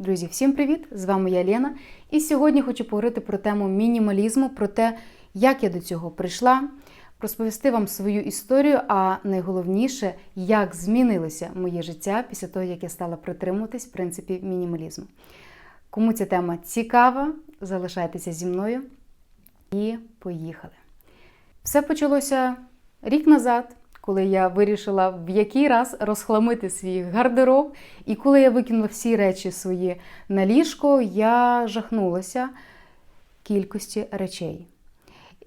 Друзі, всім привіт! З вами я Лена. І сьогодні хочу поговорити про тему мінімалізму, про те, як я до цього прийшла, розповісти вам свою історію, а найголовніше, як змінилося моє життя після того, як я стала притримуватись принципів мінімалізму. Кому ця тема цікава, залишайтеся зі мною і поїхали. Все почалося рік назад, коли я вирішила в який раз розхламити свій гардероб. І коли я викинула всі речі свої на ліжко, я жахнулася кількості речей.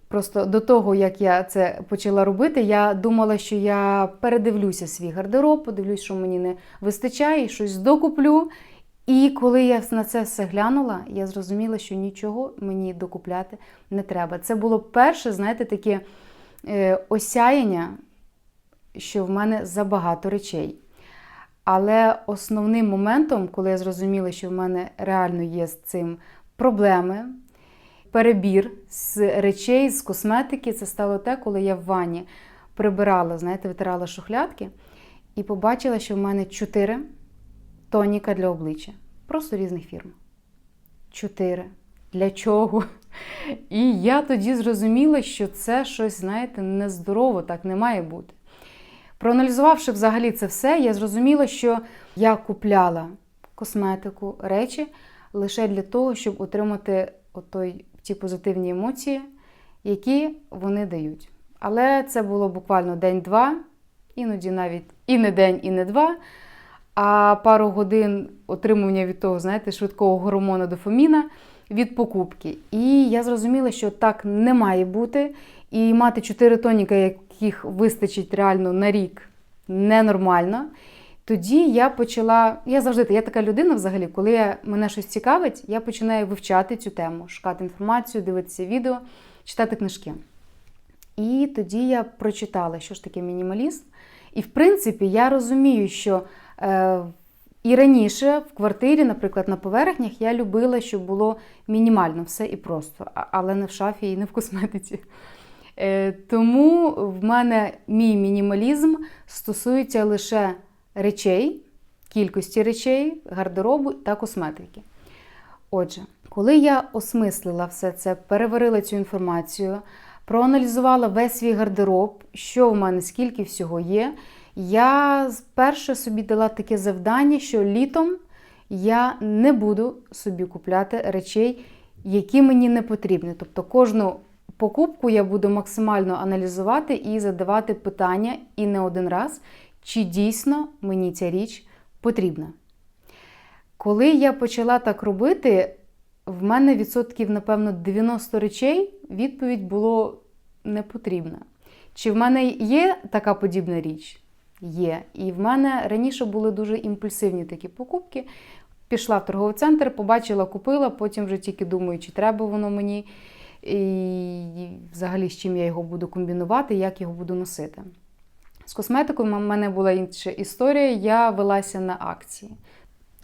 Просто до того, як я це почала робити, я думала, що я передивлюся свій гардероб, подивлюсь, що мені не вистачає, щось докуплю. І коли я на це все глянула, я зрозуміла, що нічого мені докупляти не треба. Це було перше, знаєте, таке е, осяяння, що в мене забагато речей. Але основним моментом, коли я зрозуміла, що в мене реально є з цим проблеми, перебір з речей, з косметики, це стало те, коли я в ванні прибирала, знаєте, витирала шухлядки і побачила, що в мене чотири тоніка для обличчя. Просто різних фірм. Чотири. Для чого? І я тоді зрозуміла, що це щось, знаєте, нездорово, так не має бути. Проаналізувавши взагалі це все, я зрозуміла, що я купляла косметику, речі лише для того, щоб отримати отой, ті позитивні емоції, які вони дають. Але це було буквально день-два, іноді навіть і не день, і не два. А пару годин отримування від того, знаєте, швидкого гормону дофаміна від покупки. І я зрозуміла, що так не має бути. І мати 4 тоніка, яких вистачить реально на рік, ненормально. Тоді я почала. Я завжди я така людина, взагалі, коли я, мене щось цікавить, я починаю вивчати цю тему, шукати інформацію, дивитися відео, читати книжки. І тоді я прочитала, що ж таке мінімалізм. І, в принципі, я розумію, що е, і раніше в квартирі, наприклад, на поверхнях, я любила, щоб було мінімально все і просто, але не в шафі і не в косметиці. Е, тому в мене мій мінімалізм стосується лише речей, кількості речей, гардеробу та косметики. Отже, коли я осмислила все це, переварила цю інформацію, проаналізувала весь свій гардероб, що в мене, скільки всього є, я перше собі дала таке завдання, що літом я не буду собі купляти речей, які мені не потрібні. Тобто кожну покупку я буду максимально аналізувати і задавати питання і не один раз, чи дійсно мені ця річ потрібна. Коли я почала так робити, в мене відсотків, напевно, 90 речей відповідь було не потрібна. Чи в мене є така подібна річ? Є. І в мене раніше були дуже імпульсивні такі покупки. Пішла в торговий центр, побачила, купила, потім вже тільки думаю, чи треба воно мені, і взагалі з чим я його буду комбінувати, як його буду носити. З косметикою в мене була інша історія, я велася на акції.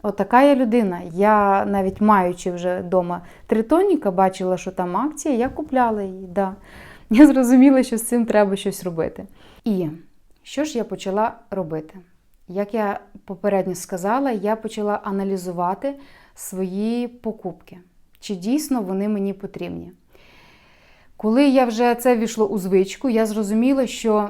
Отака я людина. Я навіть маючи вже вдома три тоніка, бачила, що там акція, я купляла її. Да. Я зрозуміла, що з цим треба щось робити. І що ж я почала робити? Як я попередньо сказала, я почала аналізувати свої покупки, чи дійсно вони мені потрібні. Коли я вже це війшло у звичку, я зрозуміла, що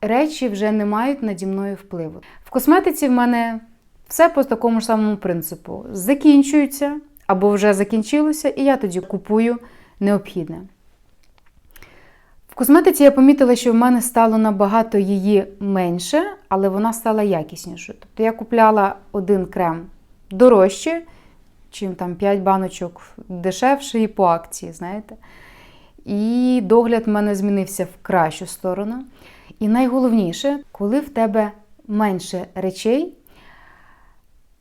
речі вже не мають наді мною впливу. В косметиці в мене все по такому ж самому принципу: закінчується або вже закінчилося, і я тоді купую необхідне. В косметиці я помітила, що в мене стало набагато її менше, але вона стала якіснішою. Тобто я купляла один крем дорожче, чим там 5 баночок дешевше і по акції, знаєте. І догляд в мене змінився в кращу сторону. І найголовніше, коли в тебе менше речей,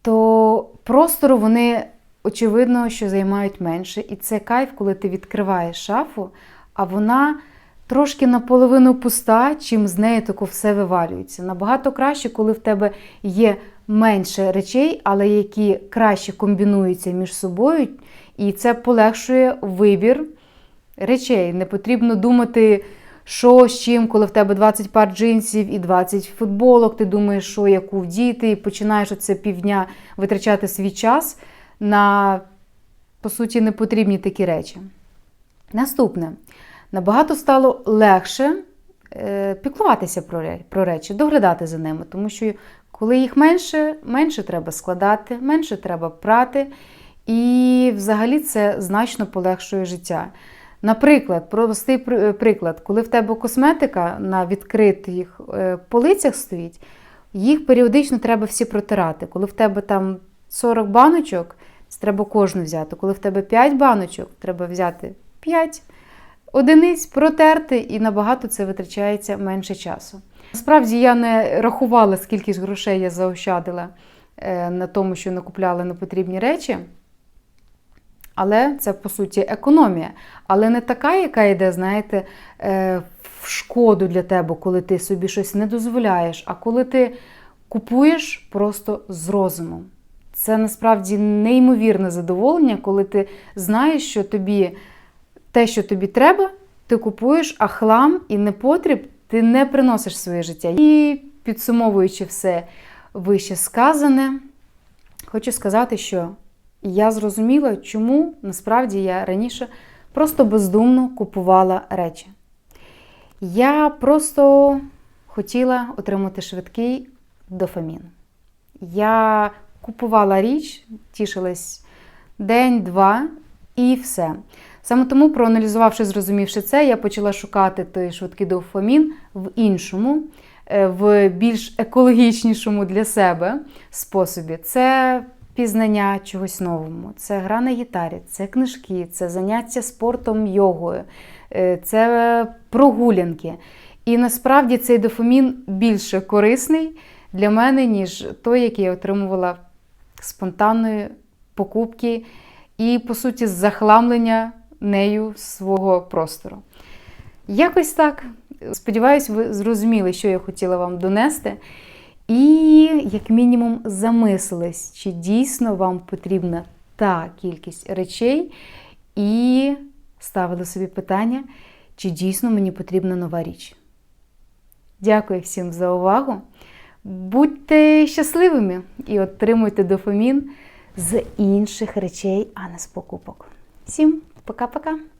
то простору вони, очевидно, що займають менше. І це кайф, коли ти відкриваєш шафу, а вона трошки наполовину пуста, чим з нею тако все вивалюється. Набагато краще, коли в тебе є менше речей, але які краще комбінуються між собою, і це полегшує вибір речей. Не потрібно думати, що з чим, коли в тебе 20 пар джинсів і 20 футболок, ти думаєш, що яку вдіти, і починаєш оце півдня витрачати свій час. на, по суті, непотрібні такі речі. Наступне. Набагато стало легше е, піклуватися про, про речі, доглядати за ними, тому що коли їх менше, менше треба складати, менше треба прати, і взагалі це значно полегшує життя. Наприклад, простий приклад, коли в тебе косметика на відкритих е, полицях стоїть, їх періодично треба всі протирати. Коли в тебе там 40 баночок, це треба кожну взяти. Коли в тебе 5 баночок, треба взяти 5 одиниць, протерти, і набагато це витрачається менше часу. Насправді я не рахувала, скільки ж грошей я заощадила е, на тому, що накупляла непотрібні речі. Але це по суті економія. Але не така, яка йде, знаєте, е, в шкоду для тебе, коли ти собі щось не дозволяєш, а коли ти купуєш просто з розумом. Це насправді неймовірне задоволення, коли ти знаєш, що тобі те, що тобі треба, ти купуєш, а хлам і непотріб ти не приносиш в своє життя. І підсумовуючи все вище сказане, хочу сказати, що я зрозуміла, чому насправді я раніше просто бездумно купувала речі. Я просто хотіла отримати швидкий дофамін. Я купувала річ, тішилась день-два і все. Саме тому, проаналізувавши, зрозумівши це, я почала шукати той швидкий дофамін в іншому, е, в більш екологічнішому для себе способі. Це пізнання чогось новому, це гра на гітарі, це книжки, це заняття спортом, йогою, е, це прогулянки. І насправді цей дофамін більше корисний для мене, ніж той, який я отримувала спонтанної покупки і, по суті, захламлення нею свого простору. Якось так. Сподіваюсь, ви зрозуміли, що я хотіла вам донести. І, як мінімум, замислились, чи дійсно вам потрібна та кількість речей, і ставили собі питання, чи дійсно мені потрібна нова річ. Дякую всім за увагу. Будьте щасливими і отримуйте дофамін з інших речей, а не з покупок. Всім пока-пока!